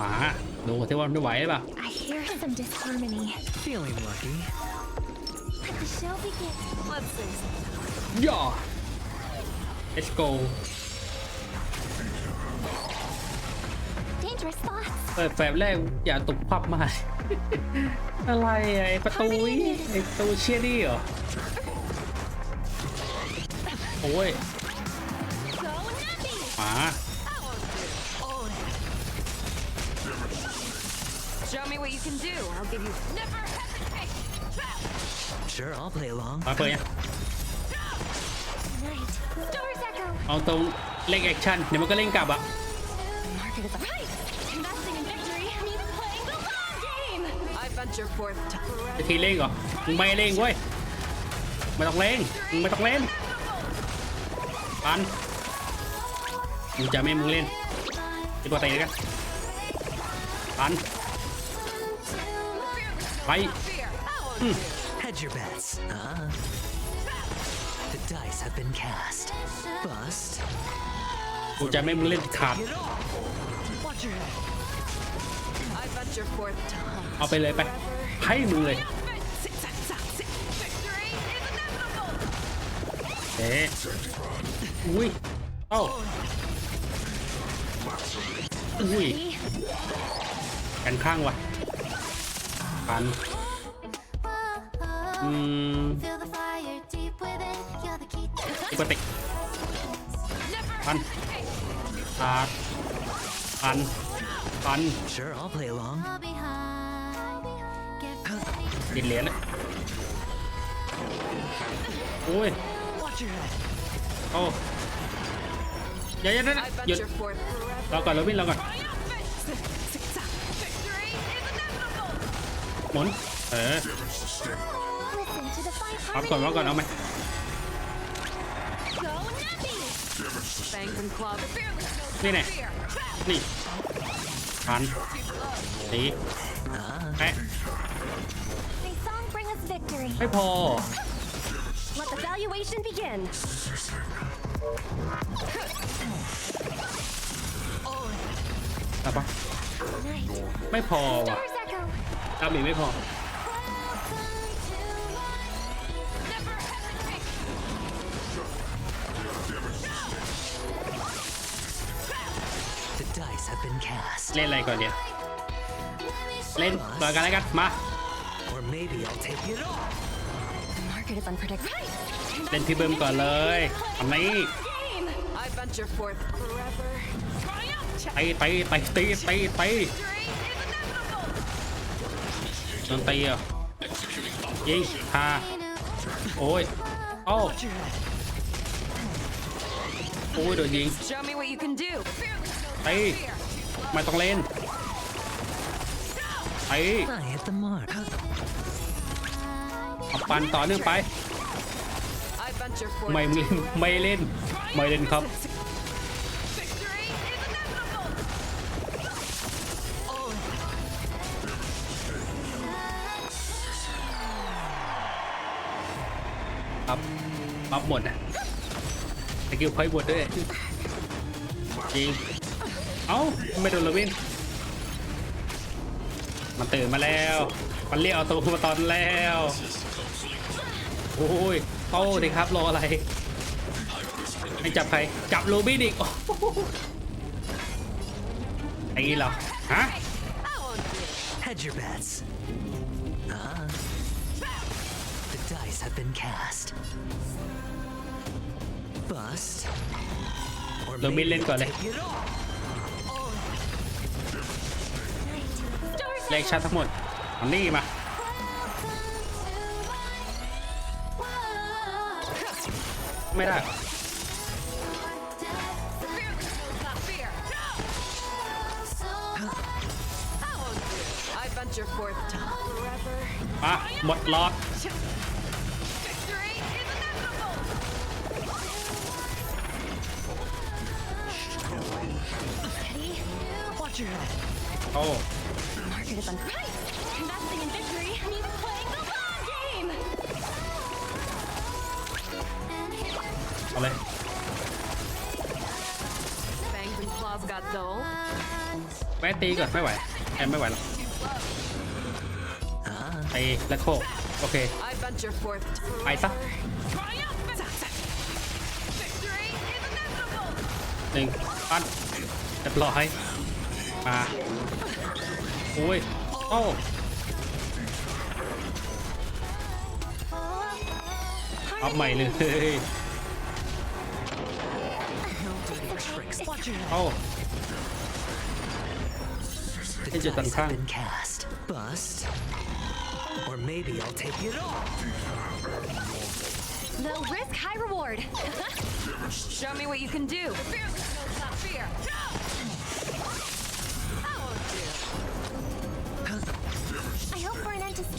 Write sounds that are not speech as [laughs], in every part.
อ่าดูเทวันไม่ไหวหรือเปล่า I hear some disharmony. Feeling lucky. Let the show begin. Let's see. ย่อ let's go Dangerous thoughts. เปิดแฟบแรกอย่าตกพับมา อะไรอะไอประตูนี่ไอประตูเชี่ยนี่เหรอ โอ้ย can do. I'll give you. Never hesitate. Sure, I'll play along. มาเปิดยัง Night. Doors echo. เอาตรงเล่งแอคชั่นเดี๋ยวมันก็เล่งกลับอะ The market is right. Investing in victory means playing the long game. I venture forth to จะทีเล่งเหรอมึงไม่เล่งเว้ยไม่ต้องเล่งมึงไม่ต้องเล่นปันมึงจะไม่ให้มึงเล่นที่ตัวเตะกันปัน ไป fear. Hedge your bets. Uh, the dice have been cast. Bust. กูจะไม่ให้มึงเล่นขาด Get off. Watch your head. I venture forth to hunt. เอาไปเลยไปให้มึงเลย Victory is inevitable. เอ๊ะอุ้ยเอ้าอุ้ยกันข้างว่ะ กัน อืมอีกติกพันขาดพันพัน Sure, I'll ติดเหรียญนะโอ้ยโอ้ยอย่าอย่าอย่าหยุดราก่อนเราวิ่งราก่อน หมุน เออ Listen to the fine รับก่อนรับก่อนเอาไหม Go nutty. Fangs and claws. Fearless knows นี่ no แน่ fear. นี่ปันตีแปะ May song bring us victory. ไม่พอ Let the valuation begin. ตับปะ Night. ไม่พอว่ะ Doors echo. ดาเมจไม่พอ Never hesitate. The dice have been cast. เล่นอะไรก่อนเดี๋ยวเล่นก่อนกันแล้วกัน มา Or maybe I'll take it off. The market is unpredictable. เล่นพี่เบิ้มก่อนเลยทำนี้ Game. I venture forth forever. Triumph. ตีตีตีตีตีตี Victory is inevitable. โดนตีเหรอะยิงฮาโอ้ยโอ้ Watch your head. โอ้ยโดนยิง Show me what you can do. Fearless knows ตี no fear. ไม่ต้องเล่นตี I hit the mark. เอาปันต่อเนื่องไป I venture forth. ไม่เล่นไม่เล่น ไม่เล่นครับ หมดอะสกิลพอยต์หมดด้วยจริงเอ้าไม่โดนละวินมันตื่นมาแล้ว มันเรียกเอาตัวมาตอนแล้วโอ้ยโต้ดิครับรออะไรไม่จับใครจับลูบี้อีกโอ้โหไอ้นี่เหรอฮะ Hedge your bets. Uh, the dice have been cast. Bust. Or Lo maybe bilhin ko, I'll le. take it off. Night. Doors เลขชัดทั้งหมดเอานี่มา ไม่ได้ Not fear. I venture forth to forever. อะหมดล็อต Steady. Watch your head. โอ้ The market is unpredictable. Investing in victory means playing the long game. เอาเลย Fangs when claws got dull. แวะตีก่อนไม่ไหวแอมไม่ไหวหรอก Ah, ตีและโคกโอเค I venture forth to ไปซะ triumphant. Victory is inevitable. หนึ่ง ปั้นเรียบร้อยมาโอ้ยโอ้ อัพใหม่เลย tricks. Watch your เอ้า The Hey, just dice unhung. have been cast. Bust. Or maybe I'll take it all. Low risk, high reward. [laughs] Show me what you can do.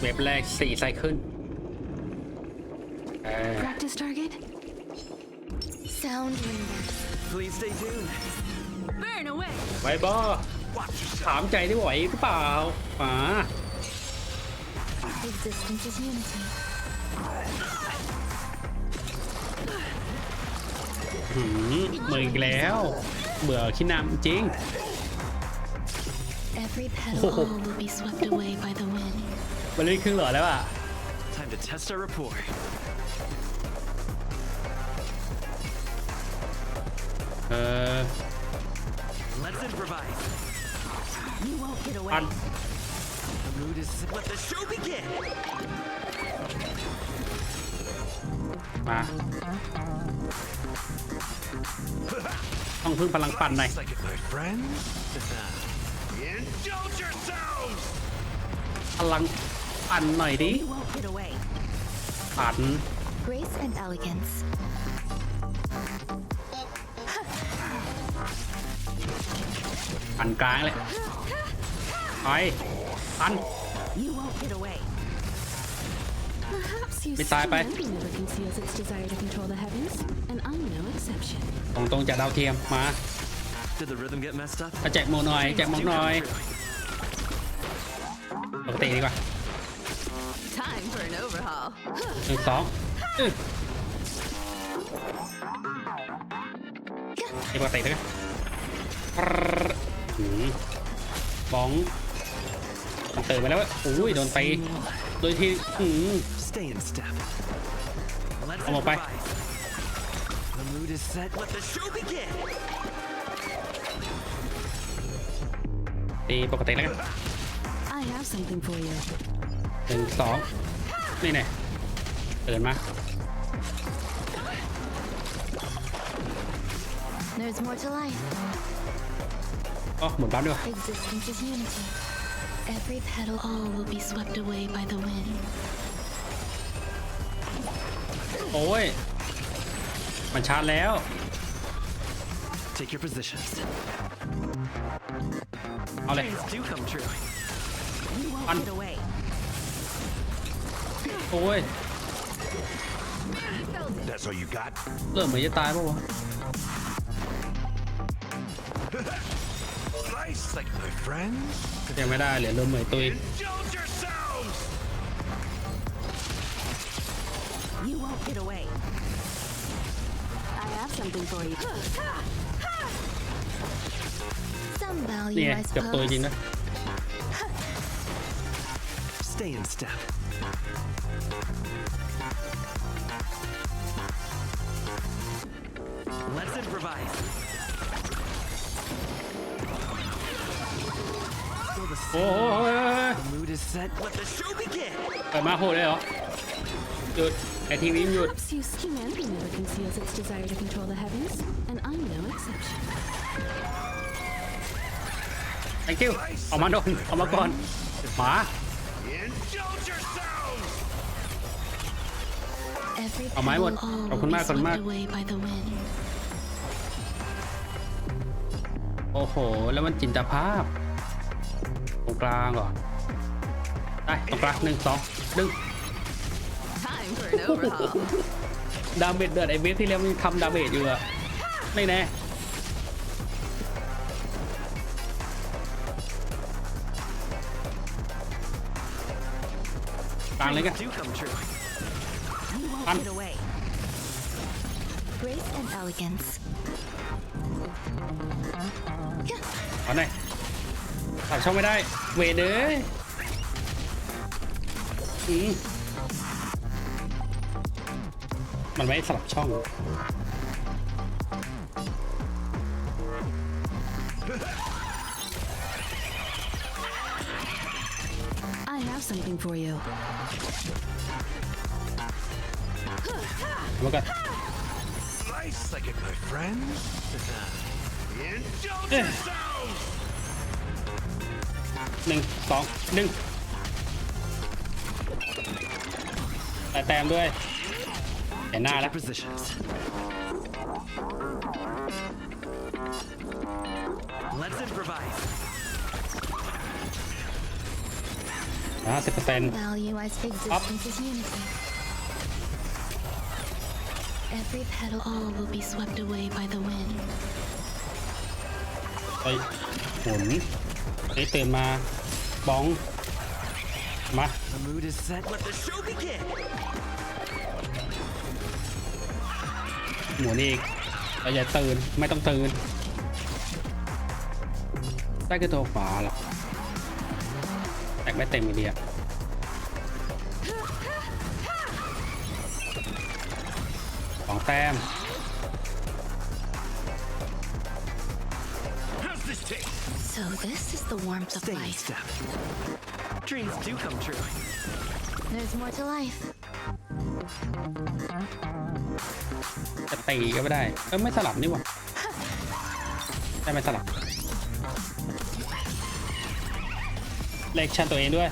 เว็บแรกสี่ไซเคิลเออ Practice target. Sound windows. Please stay tuned. Burn away. ไว้บอถามใจได้ไหวหรือเปล่าหมา Existence is unity. หืมมืออีกแล้ว เบื่อขี้นำจริง Every petal Oh. all will be swept away by the wind. มันเล่นครึ่งหลอดแล้วอะ Time to test our rapport. เออ Let's improvise. You won't get ปัน The mood is. Let the show begin. มา ต้องพึ่งพลังปั่นหน่อย Like it, my friends. Indulge yourselves. พลัง ปั่นหน่อยดิ won't get away. ปั่น Grace and elegance. ปั่นกลางเลยไปปั่น You won't get away. Perhaps you Bị tai bay. never conceals its desire to control the heavens, and I'm no exception. ตรงตรงๆจากดาวเทียมมา Did the rhythm get messed up? เอาแจกโมหน่อยแจกโมหน่อยปกติดีกว่า Time for an overhaul. หนึ่งสองอื้อนี่ปกติด้วยปรรหืมบ้องมันเติมไปแล้วเว้ยอุ้ยโดนตีโดยที่หืม Stay in step. Let's Come on, bye. improvise. The mood is set. Let the show begin. ตีปกติแล้วกัน I have something for you. หนึ่งสองนี่แน่เตือนมา There's more to life. อ๋อหมุนปั๊บด้วย Existence is unity. Every petal all will be swept away by the wind. โอ้ย มันชาร์จแล้ว Take your positions. เอาเลย Dreams do come true. You won't Un- get away. โอ้ย That's all you got? เริ่มเหมือนจะตายป่าวะ Nice, like my friends. ยังไม่ได้เหลือเริ่มเหมยตุย Indulge yourselves! You won't get away. I have something for you. Some นี่ value, ไง I เกือบตัวจริง suppose. นะ Stay in step. Let's improvise. Still the โอ้ same. ย The mood is set. Let the show begin. เปิดมาโหดเลยเหรอ หยุดไอทีวีมันหยุด Perhaps you humanity never conceals its desire to control the heavens, and I'm no exception. thank you เอามาโดนเอามาก่อนหมา Indulge Yourselves! Every Ở mái petal một. all Ở will khuôn be mát, khuôn swept mát. away by the wind. โอ้โอ้โห แล้วมันจินตภาพ ตรงกลางเหรอ ได้ ตรงกลางหนึ่งสองดึง Time for an overhaul. ดาเมจเดือดไอเวฟที่แล้วมันทำดาเมจอยู่อะไม่แน่ กลางเลยกัน Do come true. You won't I'm- get away. Grace and elegance. เอาหน่อยตัดช่องไม่ได้ เวเด้ยอืมมันไม่สลับช่อง have something for you. แล้วก็ Nice second, my friends. [laughs] Indulge Eh. yourselves! หนึ่งสองหนึ่งแต่แต้มด้วยเห็นหน้า Take แล้ว your positions. Let's improvise. ห้าสิบเปอร์เซ็นต์ Value as existence is unity. Every petal, all will be swept away by the wind. ไปหมุนนี่ตื่นมาบ้อง มา The mood is set. Let the show begin. หมุนอีกเราอย่าตื่น ไม่ต้องตื่น ได้คือตัวขวาเหรอแตก ไม่เต็มอีกดีอะสองแต้ม How's this taste? So this is the warmth of Stay in life. step. Dreams do come true. There's more to life. จะตีก็ไม่ได้ เออไม่สลับนี่หว่าได้ไม่สลับ เลขชั่นตัวเองด้วย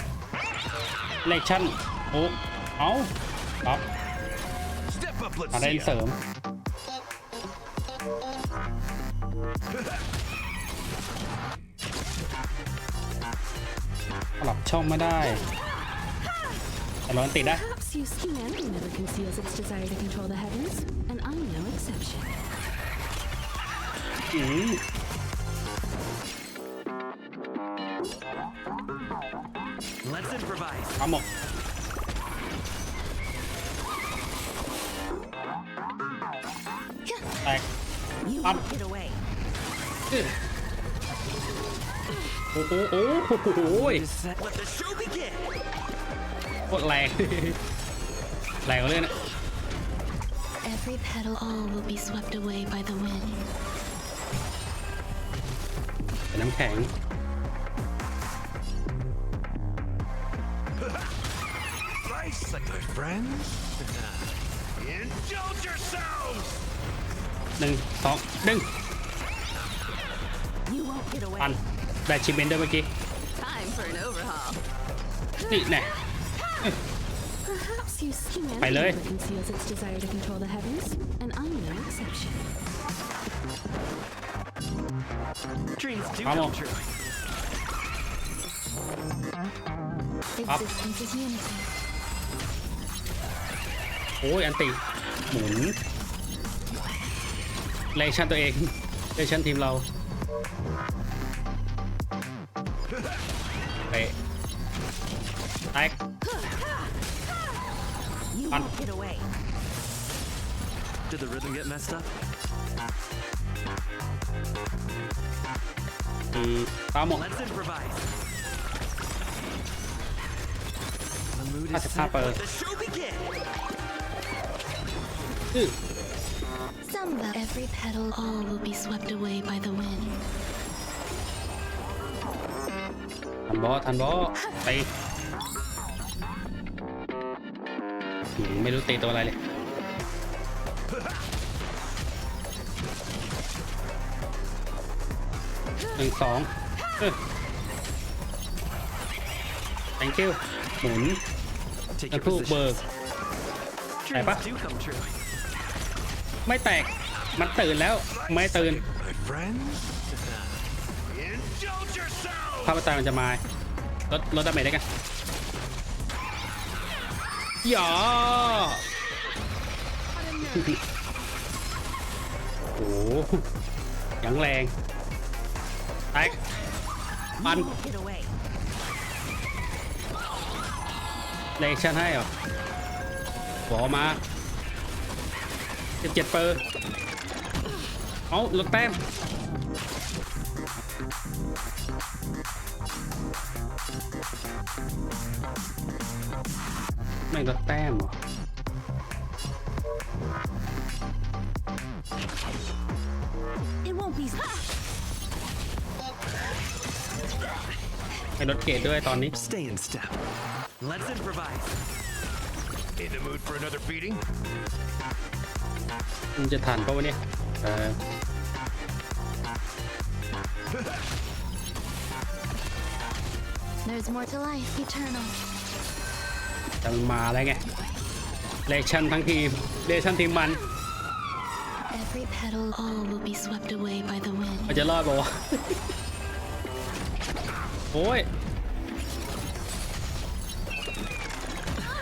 เลขชั่นโอ้เอาครับ Step up, let's อะไร see เสริ ya. มสลับช่องไม่ได้แต่ร้อนติดได้ Perhaps use humanity never conceals its desire to control the heavens, and I'm no exception. อืม Let's improvise. เอาหมก แตก You Um. won't get away. โอ้โหโอ้โห Mood is set. Let the show begin. โคตรแรง แรงกว่าเรื่องนะ [laughs] Every petal, all will be swept away by the wind. เป็นน้ำแข็ง friends. Indulge yourselves! หนึ่งสองหนึ่ง You won't get ปัน away. ได้ชิมเบนด้วยเมื่อกี้ Time for an overhaul. นี่แน่ Perhaps use humanity Phải lưới. never conceals its desire to control the heavens, and I'm no exception. Dreams do Vamos. come true. Up. Existence is unity. โอ้ยอันติหมุนเลชั่นตัวเองเลชั่นทีมเราเตะแตก You Um. won't get away. Did the rhythm get messed up? อืมตามหมก Let's improvise. The mood That's is a set. copper. Let the show begin. อื้อ Some val- every petal, all will be swept away by the wind. ทันบอทันบอตีหืมไม่รู้ตีตัวอะไรเลย หนึ่งสองเออ thank you หมุน Take แล้ว your ถูกเบิก positions. Dreams Apa? do come true. ไม่แตก มันตื่นแล้ว ไม่ตื่นภาพตามันจะมาลดลดดาเมจได้กันหยอโอ้โหยังแรงแตกปันเลชั่นให้เหรอขอมา 17เปอร์เอาลดแต้มไม่ลดแต้มเหรอ It won't be. ไม่ลดเกรดด้วยตอนนี้ Stay in step. Let's improvise. In the mood for another beating? มันจะทันปะวะเนี่ยเออ There's more to life, eternal. แต่มันมาแล้วไงเลชั่นทั้งทีมเลชั่นทีมมัน Every petal, All will be swept away by the wind. มันจะรอดปะวะโอ้ย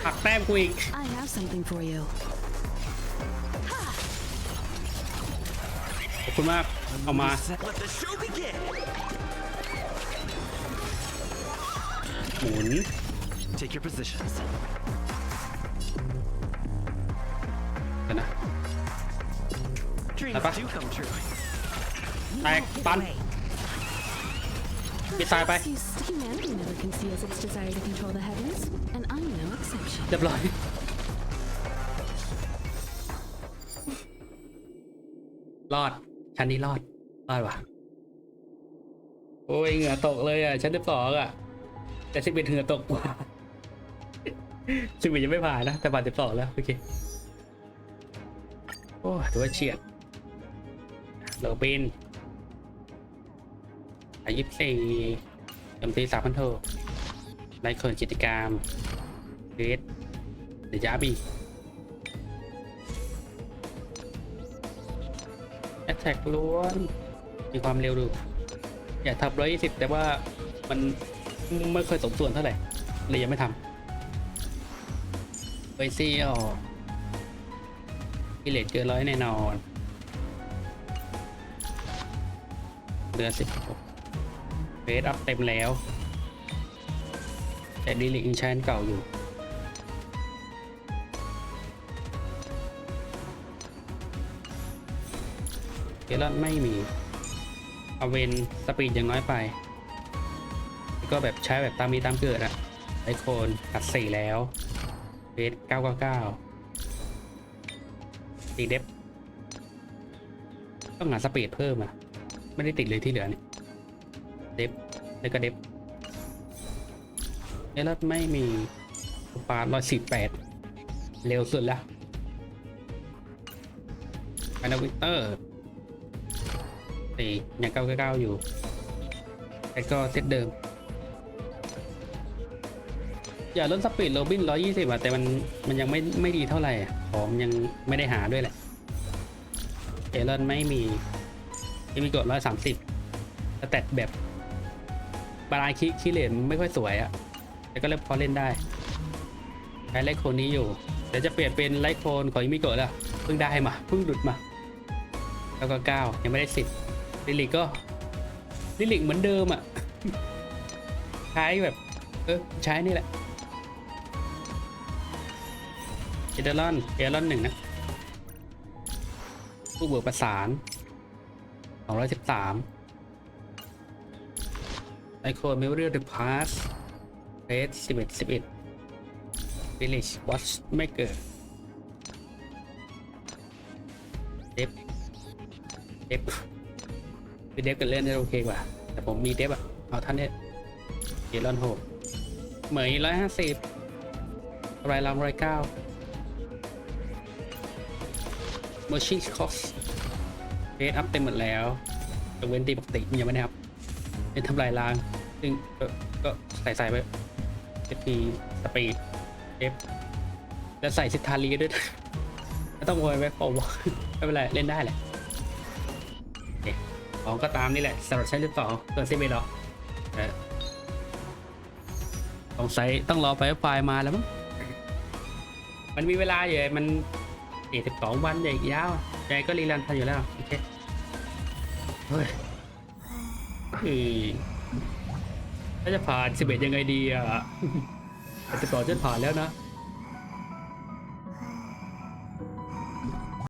หักแต้มกูอีก คุณมาก เอามา Set- Let the show begin. หมุน Take your positions. เดี๋ยวนะ Dreams Apa? do come true. แตกปันมีตายไป See, Sticky Mandy never conceals its desire to control the heavens, and I'm no exception. เรียบร้อย รอดชั้ นนี้รอด รอดว่ะ โอ้ยเหงื่อตกเลยอะชั้นที่สองอะ แต่สิบเอ็ดเหงื่อตกกว่าสิบเอ็ดยังไม่ผ่านนะ แต่ผ่านสิบสองแล้ว โอเค โอ้ถือว่าเฉียดเหลือบินอายุสี่จำตีสามพันโทไลค์คนกิจกรรมเรสเดยาบี แอตแทกล้วนมีความเร็วดูอยากทำร้อยยี่สิบแต่ว่ามันไม่เคยสมส่วนเท่าไหร่เลยยังไม่ทำไปซี่ออกกิเลสเกินร้อยแน่นอนเดือนสิบหกเฟสอัพเต็มแล้ว แต่ดีลิงชันเก่าอยู่ เกลอนไม่มีเอาเวนสปีดยังน้อยไปก็แบบใช้แบบตามมีตามเกิดอะไอโคนตัดสี่แล้วเบสเก้าเก้าเก้าตีเดฟต้องหาสปีดเพิ่มอะไม่ได้ติดเลยที่เหลือเนี่ยเดฟแล้วก็เดฟเกลอนไม่มีปาร้อยสี่แปดเร็วสุดแล้วไปนะวิเตอร์ สี่ยังเก้าเก้าอยู่แต่ก็เซตเดิม อย่าลดสปีดโรบินร้อยยี่สิบอะแต่มันมันยังไม่ไม่ดีเท่าไหร่อะของยังไม่ได้หาด้วยแหละเอรอนไม่มียังมีกดร้อยสามสิบแต่แบบบาลานคิคิเลนไม่ค่อยสวยอะแต่ก็เล่นพอเล่นได้ใช้ไลท์โคนนี้อยู่เดี๋ยวจะเปลี่ยนเป็นไลท์โคนของอิมิโกะแล้วเพิ่งได้มาเพิ่งหลุดมา แล้วก็เก้ายังไม่ได้สิบ ลิลิกก็ลิลิกเหมือนเดิมอะใช้แบบ เออใช้นี่แหละเอเดรอนเอเดรอนหนึ่งนะผู้เบิกประสาน 213ไอโคเมเรียลเดอะพาร์สเรส11 11 Village Watchmaker เดฟเดฟ คือเดฟกันเล่นได้โอเคกว่า แต่ผมมีเดฟอะเอาท่านเนี่ยเอรอนโหเหมยร้อยห้าสิบรายลำร้อยเก้าโมชิคอสเฟสอัพเต็มหมดแล้วยกเว้นตีปกติยังไม่ได้ครับ เป็นทำลายล้าง ซึ่งก็ใส่ใส่ไปเอฟีสปีดเดฟแล้วใส่ซิทารีด้วย ไม่ต้องโวยไว้ปอวไม่เป็นไร เล่นได้แหละ ของก็ตามนี่แหละสำหรับใช้หรือเปล่าเกินสิบเอ็ดหรอเอองสัยต้องรอไฟไฟล์มาแล้วมั้งมันมีเวลาอยู่มันอีกสิบสองวันอีกยาวใจก็รีรันทันอยู่แล้วโอเคเฮ้ยถ้าจะผ่านสิบเอ็ดยังไงดีอะจะต่อจะผ่านแล้วนะ